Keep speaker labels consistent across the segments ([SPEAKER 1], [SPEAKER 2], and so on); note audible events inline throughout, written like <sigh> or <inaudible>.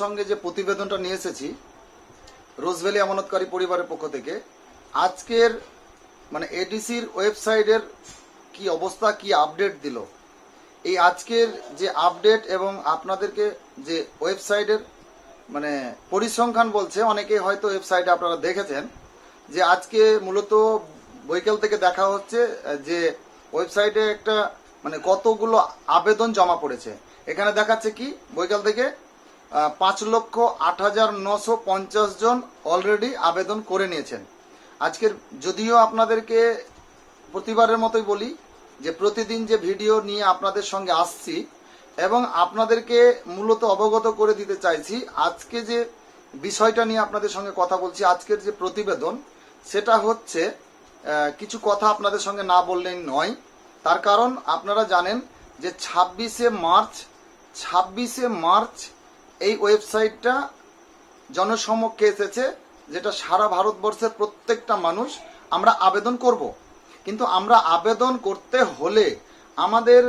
[SPEAKER 1] সঙ্গে যে প্রতিবেদনটা নিয়ে এসেছি রোজভ্যালি আমানতকারী পরিবারের পক্ষ থেকে, আজকের মানে এডিসির ওয়েবসাইটের কি অবস্থা, কি আপডেট দিল? এই আজকের যে আপডেট এবং আপনাদেরকে যে ওয়েবসাইটের মানে পরিসংখ্যান বলছে অনেকে হয়তো ওয়েবসাইটে আপনারা দেখেছেন, যে আজকে মূলত বৈকাল থেকে দেখা হচ্ছে, যে ওয়েবসাইটে একটা মানে কতগুলো আবেদন জমা পড়েছে। এখানে দেখাচ্ছে কি, বৈকাল থেকে পাঁচ লক্ষ আট হাজার নশো পঞ্চাশ জন অলরেডি আবেদন করে নিয়েছেন। আজকের যদিও আপনাদেরকে প্রতিবারের মতোই বলি যে প্রতিদিন যে ভিডিও নিয়ে আপনাদের সঙ্গে আসছি এবং আপনাদেরকে মূলত অবগত করে দিতে চাইছি, আজকে যে বিষয়টা নিয়ে আপনাদের সঙ্গে কথা বলছি, আজকের যে প্রতিবেদন, সেটা হচ্ছে কিছু কথা আপনাদের সঙ্গে না বললেই নয়। তার কারণ আপনারা জানেন যে ছাব্বিশে মার্চ ছাব্বিশে মার্চ এই ওয়েবসাইটটা জনসমক্ষে এসেছে, যেটা সারা ভারতবর্ষের প্রত্যেকটা মানুষ আমরা আবেদন করব। কিন্তু আমরা আবেদন করতে হলে আমাদের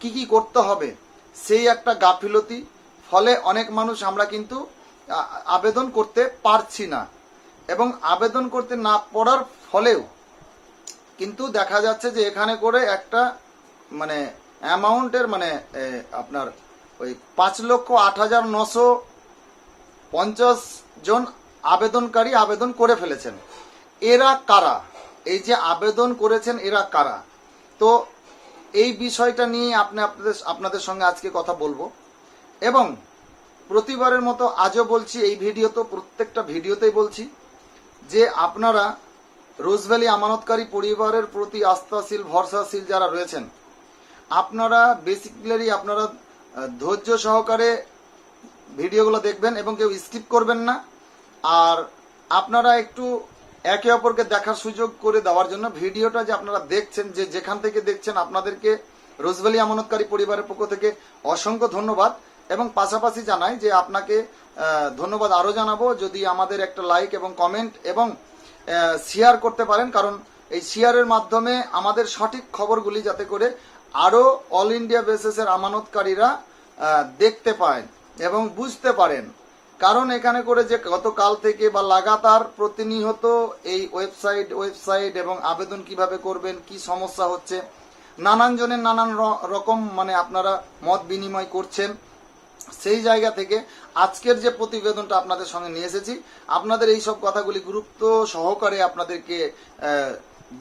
[SPEAKER 1] কি কি করতে হবে, সেই একটা গাফিলতি। ফলে অনেক মানুষ আমরা কিন্তু আবেদন করতে পারছি না। এবং আবেদন করতে না পড়ার ফলেও কিন্তু দেখা যাচ্ছে যে এখানে করে একটা মানে অ্যামাউন্টের মানে আপনার ওই পাঁচ লক্ষ আট হাজার নশো পঞ্চাশ জন আবেদনকারী আবেদন করে ফেলেছেন। এরা কারা? এই যে আবেদন করেছেন, এরা কারা? তো এই বিষয়টা নিয়ে আপনি আপনাদের আপনাদের সঙ্গে আজকে কথা বলব। এবং প্রতিবারের মতো আজও বলছি, এই ভিডিও তো প্রত্যেকটা ভিডিওতেই বলছি যে আপনারা রোজভ্যালি আমানতকারী পরিবারের প্রতি আস্থাশীল, ভরসাশীল যারা রয়েছেন, আপনারা বেসিক্যালি আপনারা ধৈর্য সহকারে ভিডিওগুলো দেখবেন এবং কেউ স্কিপ করবেন না। আর আপনারা একটু একে অপরকে দেখার সুযোগ করে দেওয়ার জন্য ভিডিওটা যে আপনারা দেখছেন, যে যেখান থেকে দেখছেন, আপনাদেরকে রোজভ্যালি আমানতকারী পরিবারের পক্ষ থেকে অসংখ্য ধন্যবাদ। এবং পাশাপাশি জানাই যে আপনাকে ধন্যবাদ আরও জানাব যদি আমাদের একটা লাইক এবং কমেন্ট এবং শেয়ার করতে পারেন। কারণ এই শেয়ারের মাধ্যমে আমাদের সঠিক খবরগুলি যাতে করে আরও অল ইন্ডিয়া বেসিসের আমানতকারীরা দেখতে পায় এবং বুঝতে পারেন। কারণ এখানে করে যে গতকাল থেকে বা লাগাতার প্রতিনিয়ত এই ওয়েবসাইট ওয়েবসাইট এবং আবেদন কীভাবে করবেন, কি সমস্যা হচ্ছে, নানান জনের নানান রকম মানে আপনারা মত বিনিময় করছেন। সেই জায়গা থেকে আজকের যে প্রতিবেদনটা আপনাদের সঙ্গে নিয়ে এসেছি, আপনাদের এই সব কথাগুলি গুরুত্ব সহকারে আপনাদেরকে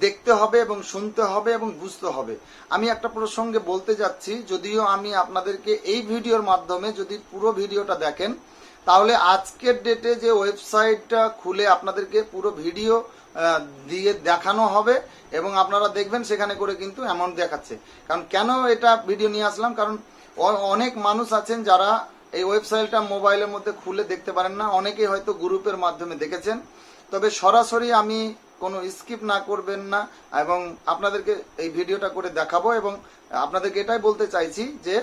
[SPEAKER 1] দেখতে হবে এবং শুনতে হবে এবং বুঝতে হবে। আমি একটা প্রসঙ্গে বলতে যাচ্ছি, যদিও আমি আপনাদেরকে এই ভিডিওর মাধ্যমে যদি পুরো ভিডিওটা দেখেন, তাহলে আজকের ডেটে যে ওয়েবসাইটটা খুলে আপনাদেরকে পুরো ভিডিও দিয়ে দেখানো হবে এবং আপনারা দেখবেন সেখানে করে কিন্তু অ্যামাউন্ট দেখাচ্ছে। কারণ কেন এটা ভিডিও নিয়ে আসলাম? কারণ অনেক মানুষ আছেন যারা এই ওয়েবসাইটটা মোবাইলের মধ্যে খুলে দেখতে পারেন না। অনেকেই হয়তো গ্রুপের মাধ্যমে দেখেছেন। তবে সরাসরি আমি কোনো স্কিপ না করবেন না এবং আপনাদেরকে এই ভিডিওটা করে দেখাবো এবং আপনাদেরকে এটাই বলতে চাইছি যে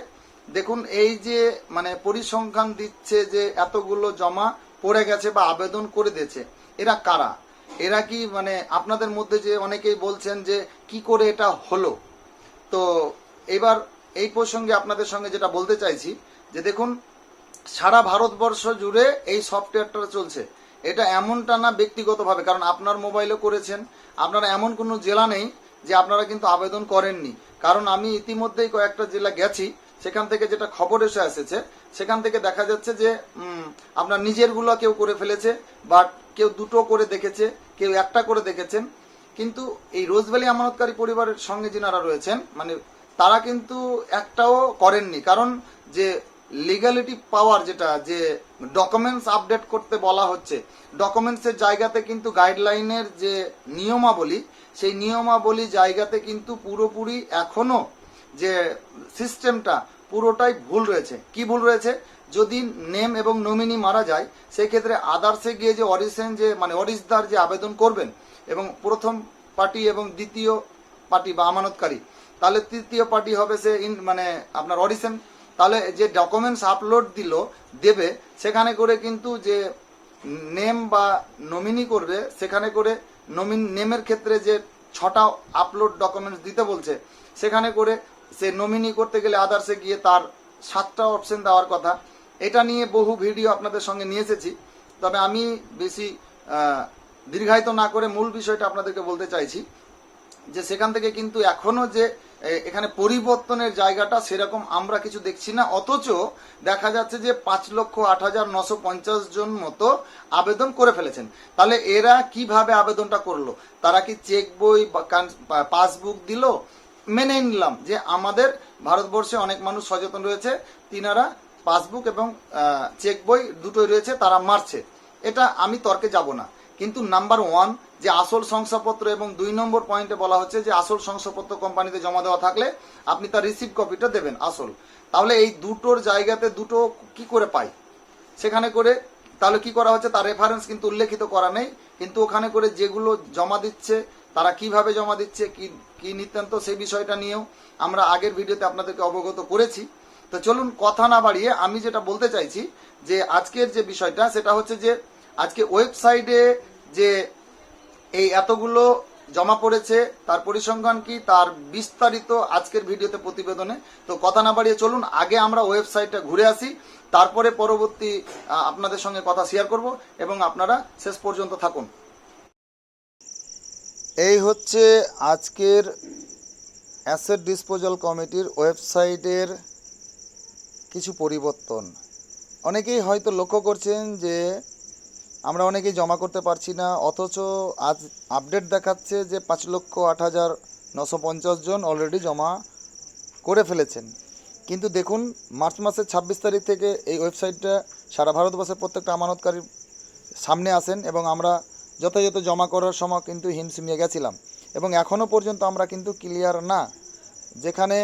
[SPEAKER 1] দেখুন, এই যে মানে পরিসংখ্যান দিচ্ছে যে এতগুলো জমা পড়ে গেছে বা আবেদন করে দিয়েছে, এরা কারা? এরা কি মানে আপনাদের মধ্যে যে অনেকেই বলছেন যে কি করে এটা হলো? তো এবার এই প্রসঙ্গে আপনাদের সঙ্গে যেটা বলতে চাইছি যে দেখুন, সারা ভারতবর্ষ জুড়ে এই সফটওয়্যারটা চলছে। এটা এমনটা না ব্যক্তিগতভাবে, কারণ আপনার মোবাইলে করেছেন। আপনারা এমন কোনো জেলা নেই যে আপনারা কিন্তু আবেদন করেননি। কারণ আমি ইতিমধ্যেই কয়েকটা জেলা গেছি, সেখান থেকে যেটা খবর এসে এসেছে, সেখান থেকে দেখা যাচ্ছে যে আপনার নিজেরগুলো কেউ করে ফেলেছে, বা কেউ দুটো করে দেখেছে, কেউ একটা করে দেখেছেন। কিন্তু এই রোজভ্যালি আমানতকারী পরিবারের সঙ্গে যিনারা রয়েছেন মানে তারা কিন্তু একটাও করেননি। কারণ যে লিগ্যালিটি পাওয়ার যেটা, যে ডকুমেন্টস আপডেট করতে বলা হচ্ছে ডকুমেন্টসের জায়গাতে কিন্তু গাইডলাইনের যে নিয়মাবলী, সেই নিয়মাবলী জায়গাতে কিন্তু পুরোপুরি এখনও যে সিস্টেমটা পুরোটাই ভুল রয়েছে। কি ভুল রয়েছে? যদি নেম এবং নমিনি মারা যায় সেই ক্ষেত্রে আদার্সে গিয়ে যে অরিসেন যে মানে অরিসদার যে আবেদন করবেন এবং প্রথম পার্টি এবং দ্বিতীয় পার্টি বা আমানতকারী, তাহলে তৃতীয় পার্টি হবে সে ইন মানে আপনার অডিশন তাহলে যে ডকুমেন্টস আপলোড দিল, দেবে, সেখানে করে কিন্তু যে নেম বা নমিনি করবে, সেখানে করে নমিন নেমের ক্ষেত্রে যে ছটা আপলোড ডকুমেন্টস দিতে বলছে, সেখানে করে সে নমিনি করতে গেলে আদার্সে গিয়ে তার সাতটা অপশন দেওয়ার কথা। এটা নিয়ে বহু ভিডিও আপনাদের সঙ্গে নিয়ে এসেছি। তবে আমি বেশি দীর্ঘায়িত না করে মূল বিষয়টা আপনাদেরকে বলতে চাইছি যে সেখান থেকে কিন্তু এখনও যে এখানে পরিবর্তনের জায়গাটা সেরকম আমরা কিছু দেখছি না। অথচ দেখা যাচ্ছে যে পাঁচ লক্ষ আট হাজার নশো পঞ্চাশ জন মতো আবেদন করে ফেলেছেন। তাহলে এরা কীভাবে আবেদনটা করল? তারা কি চেক বই পাসবুক দিল? মেনে নিলাম যে আমাদের ভারতবর্ষে অনেক মানুষ সচেতন রয়েছে। তিনারা পাসবুক এবং চেক বই দুটোই রয়েছে, তারা মারছে। এটা আমি তর্কে যাব না। কিন্তু নাম্বার ওয়ান যে আসল শংসাপত্র এবং দুই নম্বর পয়েন্টে বলা হচ্ছে যে আসল শংসাপত্র কোম্পানিতে জমা দেওয়া থাকলে আপনি তার রিসিভ কপিটা দেবেন আসল। তাহলে এই দুটোর জায়গাতে দুটো কি করে পাই? সেখানে করে তাহলে কি করা হচ্ছে? তার রেফারেন্স কিন্তু উল্লেখিত করা নেই, কিন্তু ওখানে করে যেগুলো জমা দিচ্ছে, তারা কীভাবে জমা দিচ্ছে, কি কি নিত্যান্ত সেই বিষয়টা নিয়েও আমরা আগের ভিডিওতে আপনাদেরকে অবগত করেছি। তো চলুন কথা না বাড়িয়ে আমি যেটা বলতে চাইছি যে আজকের যে বিষয়টা, সেটা হচ্ছে যে আজকে ওয়েবসাইটে যে এই এতগুলো জমা পড়েছে, তার পরিসংখ্যান কি, তার বিস্তারিত আজকের ভিডিওতে প্রতিবেদনে। তো কথা না বাড়িয়ে চলুন, আগে আমরা ওয়েবসাইটটা ঘুরে আসি, তারপরে পরবর্তী আপনাদের সঙ্গে কথা শেয়ার করব এবং আপনারা শেষ পর্যন্ত থাকুন। এই হচ্ছে আজকের অ্যাসেট ডিসপোজাল কমিটির ওয়েবসাইটের কিছু পরিবর্তন। অনেকেই হয়তো লক্ষ্য করছেন যে আমরা অনেকেই জমা করতে পারছি না, অথচ আজ আপডেট দেখাচ্ছে যে পাঁচ লক্ষ আট হাজার নশো পঞ্চাশ জন অলরেডি জমা করে ফেলেছেন। কিন্তু দেখুন, মার্চ মাসের ছাব্বিশ তারিখ থেকে এই ওয়েবসাইটটা সারা ভারতবর্ষের প্রত্যেকটা আমানতকারীর সামনে আসেন এবং আমরা যথাযথ জমা করার সময় কিন্তু হিমশিমিয়ে গেছিলাম। এবং এখনও পর্যন্ত আমরা কিন্তু ক্লিয়ার না, যেখানে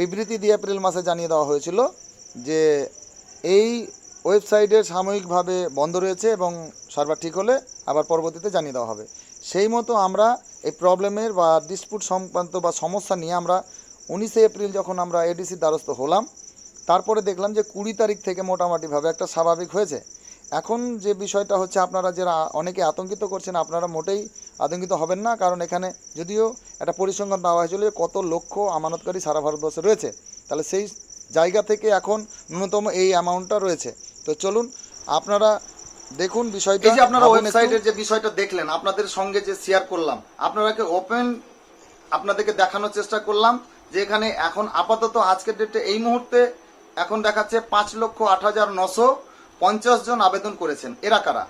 [SPEAKER 1] বিবৃতি দিয়ে এপ্রিল মাসে জানিয়ে দেওয়া হয়েছিল যে এই ওয়েবসাইটের সাময়িকভাবে বন্ধ রয়েছে এবং সার্ভার ঠিক হলে আবার পরবর্তীতে জানিয়ে দেওয়া হবে। সেই মতো আমরা এই প্রবলেমের বা ডিসপুট সংক্রান্ত বা সমস্যা নিয়ে আমরা উনিশে এপ্রিল যখন আমরা এডিসির দ্বারস্থ হলাম, তারপরে দেখলাম যে কুড়ি তারিখ থেকে মোটামুটিভাবে একটা স্বাভাবিক হয়েছে। এখন যে বিষয়টা হচ্ছে, আপনারা যারা অনেকে আতঙ্কিত করছেন, আপনারা মোটেই আতঙ্কিত হবেন না, কারণ এখানে যদিও একটা পরিসংখ্যান দেওয়া হয়েছিল যে কত লক্ষ আমানতকারী সারা ভারতবর্ষে রয়েছে, তাহলে সেই জায়গা থেকে এখন ন্যূনতম এই অ্যামাউন্টটা রয়েছে। তো চলুন আপনারা দেখুন বিষয়টা।
[SPEAKER 2] এই যে আপনারা ওয়েবসাইটের যে বিষয়টা দেখলেন আপনাদের সঙ্গে যে শেয়ার করলাম আপনারাকে ওপেন আপনাদেরকে দেখানোর চেষ্টা করলাম যে এখানে এখন আপাতত আজকের ডেটে এই মুহূর্তে এখন দেখাচ্ছে পাঁচ লক্ষ আট হাজার নশো পঞ্চাশ জন আবেদন করেছেন। এরা কারা?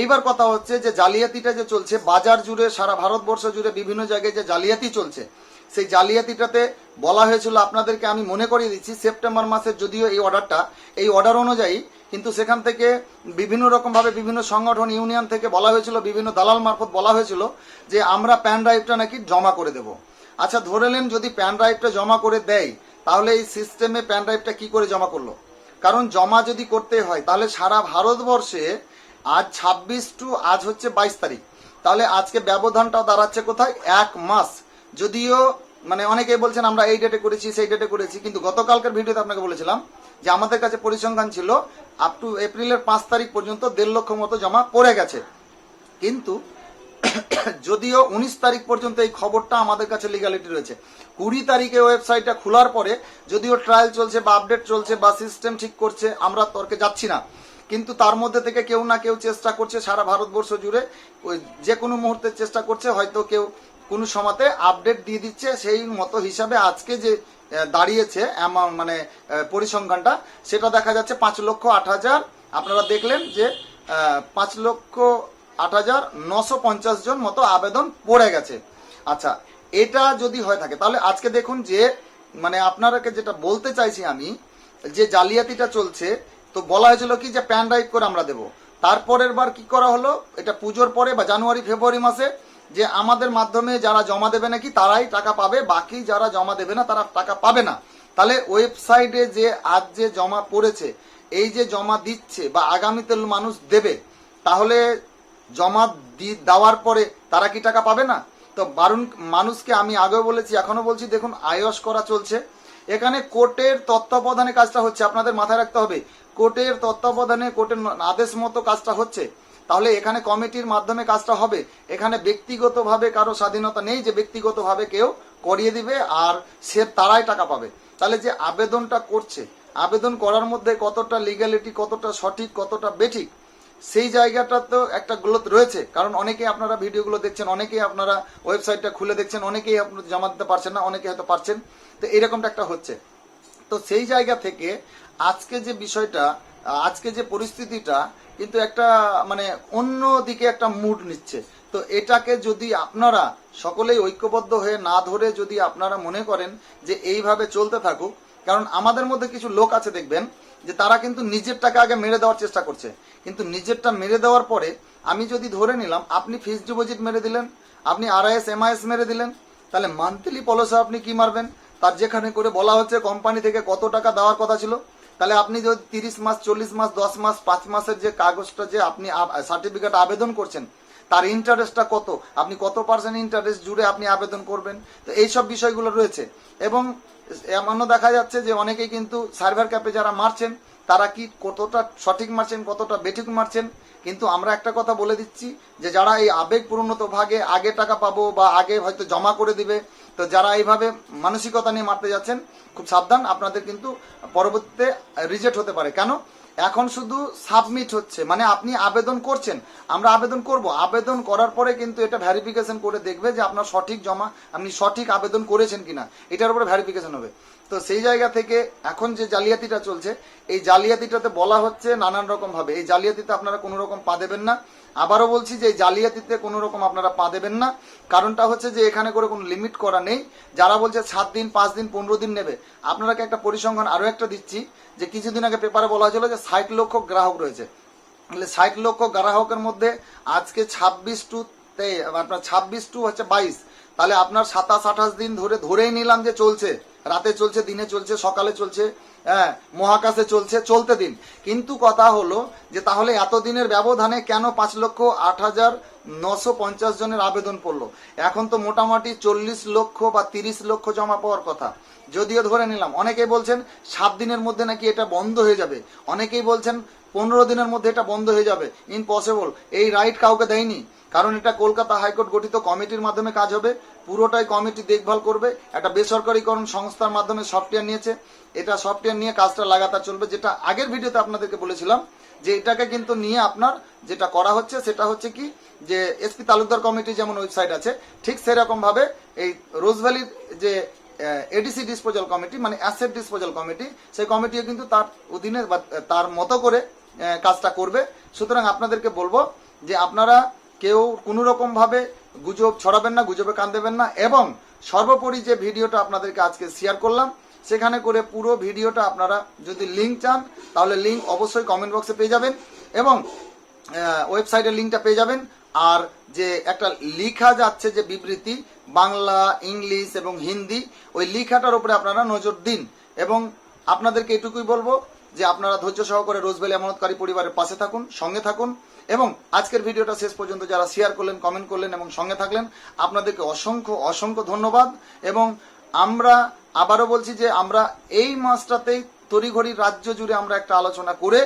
[SPEAKER 2] এইবার কথা হচ্ছে যে জালিয়াতিটা যে চলছে, বাজার জুড়ে, সারা ভারতবর্ষ জুড়ে বিভিন্ন জায়গায় যে জালিয়াতি চলছে, সেই জালিয়াতিটাতে বলা হয়েছিল, আপনাদেরকে আমি মনে করিয়ে দিচ্ছি, সেপ্টেম্বর মাসের যদিও এই অর্ডারটা, এই অর্ডার অনুযায়ী কিন্তু সেখান থেকে বিভিন্ন রকম ভাবে বিভিন্ন সংগঠন, ইউনিয়ন থেকে বলা হয়েছিল, বিভিন্ন দালাল মারফত বলা হয়েছিল যে আমরা প্যান ড্রাইভটা নাকি জমা করে দেব। আচ্ছা ধরে নেন যদি প্যান ড্রাইভটা জমা করে দেয়, তাহলে এই সিস্টেমে প্যান ড্রাইভটা কি করে জমা করল? কারণ জমা যদি করতে হয়, তাহলে সারা ভারতবর্ষে আজ ছাব্বিশ টু আজ হচ্ছে বাইশ তারিখ। তাহলে আজকে ব্যবধানটা দাঁড়াচ্ছে কোথায়? এক মাস। যদিও মানে অনেকেই বলছেন আমরা এই ডেটে করেছি, সেই ডেটে করেছি, কিন্তু গতকালকের ভিডিওতে আপনাকে বলেছিলাম যে আমাদের কাছে পরিসংখ্যান ছিল আপ টু এপ্রিলের পাঁচ তারিখ পর্যন্ত দেড় লক্ষ মতো জমা পড়ে গেছে। কিন্তু <coughs> যদিও উনিশ তারিখ পর্যন্ত এই খবরটা আমাদের কাছে লিগালিটি রয়েছে। কুড়ি তারিখে ওয়েবসাইটটা খোলার পরে যদিও ট্রায়াল চলছে বা আপডেট চলছে বা সিস্টেম ঠিক করছে, আমরা তর্কে যাচ্ছি না। কিন্তু তার মধ্যে থেকে কেউ না কেউ চেষ্টা করছে সারা ভারতবর্ষ জুড়ে। ওই যে কোনো মুহূর্তে চেষ্টা করছে, হয়তো কেউ কোনো সময়তে আপডেট দিয়ে দিচ্ছে, সেই মতো হিসাবে আজকে যে দাঁড়িয়েছে অ্যামাউন্ট মানে পরিসংখ্যানটা, সেটা দেখা যাচ্ছে পাঁচ লক্ষ আট হাজার। আপনারা দেখলেন যে পাঁচ লক্ষ আট হাজার নশো পঞ্চাশ জন মতো আবেদন পড়ে গেছে। আচ্ছা এটা যদি হয়ে থাকে, তাহলে আজকে দেখুন যে মানে আপনারাকে যেটা বলতে চাইছি আমি, যে জালিয়াতিটা চলছে তো বলা হয়েছিল কি যে প্যান ড্রাইভ করে আমরা দেব। তারপরের বার কি করা হলো? এটা পুজোর পরে বা জানুয়ারি, ফেব্রুয়ারি মাসে যে আমাদের মাধ্যমে যারা জমা দেবে নাকি তারাই টাকা পাবে, বাকি যারা জমা দেবে না তারা টাকা পাবে না। তাহলে ওয়েবসাইটে যে আজ যে জমা পড়েছে, এই যে জমা দিচ্ছে বা আগামীতে মানুষ দেবে, তাহলে জমা দি- দেওয়ার পরে তারা কি টাকা পাবে না? তো বারুণ মানুষকে আমি আগেও বলেছি এখনও বলছি, দেখুন, আয়স করা চলছে। এখানে কোর্টের তত্ত্বাবধানে কাজটা হচ্ছে, আপনাদের মাথায় রাখতে হবে। কোর্টের তত্ত্বাবধানে কোর্টের আদেশ মতো কাজটা হচ্ছে। তাহলে এখানে কমিটির মাধ্যমে কাজটা হবে। এখানে ব্যক্তিগতভাবে কারও স্বাধীনতা নেই যে ব্যক্তিগতভাবে কেউ করিয়ে দিবে আর সে তারাই টাকা পাবে। তাহলে যে আবেদনটা করছে,
[SPEAKER 1] আবেদন করার মধ্যে কতটা লিগ্যালিটি কতটা সঠিক, কতটা বেঠিক, সেই জায়গাটা তো একটা গ্রোথ রয়েছে। কারণ অনেকেই আপনারা ভিডিওগুলো দেখছেন, অনেকেই আপনারা ওয়েবসাইটটা খুলে দেখছেন, অনেকেই আপনারা জমা দিতে পারছেন না, অনেকে হয়তো পারছেন। তো এরকমটা একটা হচ্ছে। তো সেই জায়গা থেকে আজকে যে বিষয়টা, আজকে যে পরিস্থিতিটা, কিন্তু একটা মানে অন্য দিকে একটা মুড নিচ্ছে। তো এটাকে যদি আপনারা সকলেই ঐক্যবদ্ধ হয়ে না ধরে যদি আপনারা মনে করেন যে এইভাবে চলতে থাকুক, কারণ আমাদের মধ্যে কিছু লোক আছে দেখবেন, যে তারা কিন্তু নিজেরটাকে আগে মেরে দেওয়ার চেষ্টা করছে। কিন্তু নিজেরটা মেরে দেওয়ার পরে আমি যদি ধরে নিলাম, আপনি ফিক্সড ডিপোজিট মেরে দিলেন, আপনি আরআইএস, এমআইএস মেরে দিলেন, তাহলে মান্থলি পলিসি আপনি কি মারবেন? তার যেখানে করে বলা হচ্ছে কোম্পানি থেকে কত টাকা দেওয়ার কথা ছিল? তাহলে আপনি যদি তিরিশ মাস, চল্লিশ মাস, দশ মাস, পাঁচ মাসের যে কাগজটা যে আপনি সার্টিফিকেট আবেদন করছেন, তার ইন্টারেস্টটা কত? আপনি কত পার্সেন্ট ইন্টারেস্ট জুড়ে আপনি আবেদন করবেন? তো এইসব বিষয়গুলো রয়েছে। এবং এমনও দেখা যাচ্ছে যে অনেকেই কিন্তু সার্ভার ক্যাপে যারা মারছেন তারা কি কতটা সঠিক মারছেন, কতটা বেঠিক মারছেন? কিন্তু আমরা একটা কথা বলে দিচ্ছি যে যারা এই আবেগ পূর্ণত ভাগে আগে টাকা পাবো বা আগে হয়তো জমা করে দিবে, তো যারা এইভাবে মানসিকতা নিয়ে মারতে যাচ্ছেন, খুব সাবধান, আপনাদের কিন্তু পরবর্তীতে রিজেক্ট হতে পারে। কেন? এখন শুধু সাবমিট হচ্ছে মানে আপনি আবেদন করছেন, আমরা আবেদন করব। আবেদন করার পরে কিন্তু এটা ভ্যারিফিকেশন করে দেখবে যে আপনার সঠিক জমা, আপনি সঠিক আবেদন করেছেন কিনা। এটার উপরে ভ্যারিফিকেশন হবে। তো সেই জায়গা থেকে এখন যে জালিয়াতিটা চলছে, এই জালিয়াতিটাতে বলা হচ্ছে নানান রকম ভাবে। এই জালিয়াতিতে আপনারা কোনো রকম পা দেবেন না। আবারও বলছি যে এই জালিয়াতিতে কোনো রকম আপনারা পা দেবেন না। কারণটা হচ্ছে যে এখানে করে কোনো লিমিট করা নেই। যারা বলছে সাত দিন, পাঁচ দিন, পনেরো দিন নেবে, আপনারাকে একটা পরিসংখ্যান আরও একটা দিচ্ছি যে কিছুদিন আগে পেপারে বলা হয়েছিল যে ষাট লক্ষ গ্রাহক রয়েছে। তাহলে ষাট লক্ষ গ্রাহকের মধ্যে আজকে ছাব্বিশ টু আপনার ছাব্বিশ টু হচ্ছে বাইশ। তাহলে আপনার সাতাশ, আঠাশ দিন ধরে, ধরেই নিলাম যে চলছে। রাতে চলছে, দিনে চলছে, সকালে চলছে হ্যাঁ মহাকাশে চলছে, চলতে দিন। কিন্তু কথা হলো যে তাহলে এতদিনের ব্যবধানে কেন পাঁচ লক্ষ আট হাজার নশো পঞ্চাশ জনের আবেদন পড়ল? এখন তো মোটামুটি চল্লিশ লক্ষ বা তিরিশ লক্ষ জমা পাওয়ার কথা। যদিও ধরে নিলাম, অনেকেই বলছেন সাত দিনের মধ্যে নাকি এটা বন্ধ হয়ে যাবে। অনেকেই বলছেন পনেরো দিনের মধ্যে এটা বন্ধ হয়ে যাবে। ইম্পসিবল, এই রাইট কাউকে দেয়নি। কারণ এটা কলকাতা হাইকোর্ট গঠিত কমিটির মাধ্যমে কাজ হবে। পুরোটাই কমিটি দেখভাল করবে। একটা বেসরকারিকরণ সংস্থার মাধ্যমে সফটওয়্যার নিয়েছে। এটা সফটওয়্যার নিয়ে কাজটা লাগাতার চলবে। যেটা আগের ভিডিওতে আপনাদেরকে বলেছিলাম যে এটাকে কিন্তু নিয়ে আপনার যেটা করা হচ্ছে, সেটা হচ্ছে কি যে এসপি তালুকদার কমিটি যেমন ওয়েবসাইট আছে, ঠিক সেরকম ভাবে এই রোজভ্যালির যে এডিসি ডিসপোজাল কমিটি মানে অ্যাসেট ডিসপোজাল কমিটি সেই কমিটিও কিন্তু তার অধীনে বা তার মতো করে কাজটা করবে। সুতরাং আপনাদেরকে বলব যে আপনারা কেউ কোনো রকম ভাবে গুজব ছড়াবেন না, গুজবে কান দেবেন না এবং সর্বোপরি যে ভিডিওটা আপনাদেরকে আজকে শেয়ার করলাম, সেখানে করে পুরো ভিডিওটা আপনারা যদি লিঙ্ক চান, তাহলে লিঙ্ক অবশ্যই কমেন্ট বক্সে পেয়ে যাবেন এবং ওয়েবসাইটের লিঙ্কটা পেয়ে যাবেন। আর যে একটা লিখা যাচ্ছে যে বিবৃতি, বাংলা, ইংলিশ এবং হিন্দি, ওই লিখাটার উপরে আপনারা নজর দিন। এবং আপনাদেরকে এটুকুই বলব যে আপনারা ধৈর্য সহকারে রোজবেলি আমানতকারী পরিবারের পাশে থাকুন, সঙ্গে থাকুন। এবং আজকের ভিডিওটা শেষ পর্যন্ত যারা শেয়ার করলেন কমেন্ট করলেন এবং সঙ্গে থাকলেন, আপনাদেরকে অসংখ্য অসংখ্য ধন্যবাদ। এবং আমরা আবারও বলছি যে আমরা এই মাসটাতেই তড়িঘড়ি রাজ্য জুড়ে আমরা একটা আলোচনা করে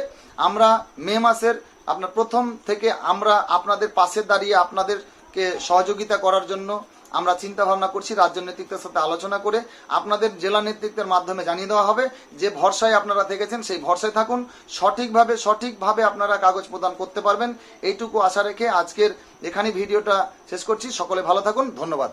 [SPEAKER 1] আমরা মে মাসের আপনার প্রথম থেকে আমরা আপনাদের পাশে দাঁড়িয়ে আপনাদেরকে সহযোগিতা করার জন্য আমরা চিন্তা ভাবনা করছি, রাজ্য নেতৃত্বের সাথে আলোচনা করে আপনাদের জেলা নেতৃত্বের মাধ্যমে জানিয়ে দেওয়া হবে যে ভরসায় আপনারা দেখেছেন সেই ভরসায় থাকুন। সঠিকভাবে সঠিকভাবে আপনারা কাগজ প্রদান করতে পারবেন। এইটুকু আশা রেখে আজকের এখানে ভিডিওটা শেষ করছি। সকলে ভালো থাকুন। ধন্যবাদ।